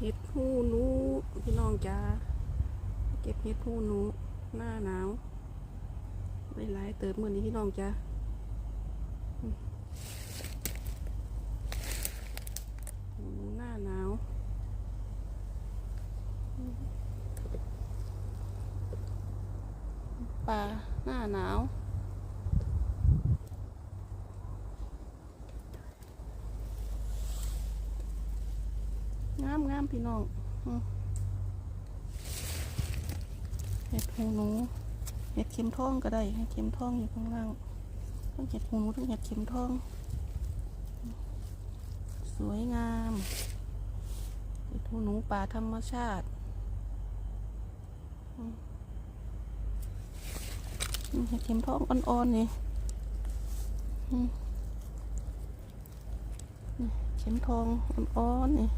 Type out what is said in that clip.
เห็ดหูนูพี่น้องจ้าเก็บเห็ดหูนูหน้าหนาวหลายๆเติมมือนี้พี่น้องจ้าหูหน้าหนาวปลาหน้าหนาว งามงามพี่น้องเห็ดหูหนูเห็ดเข็มทองก็ได้เห็ดเข็มทองอยู่ข้างล่างทั้งเห็ดหูหนูทั้งเห็ดเข็มทอง สวยงามเห็ดหูหนูป่าธรรมชาติเห็ดเข็มทองอ่อนๆนี่เข็มทองอ่อนๆนี่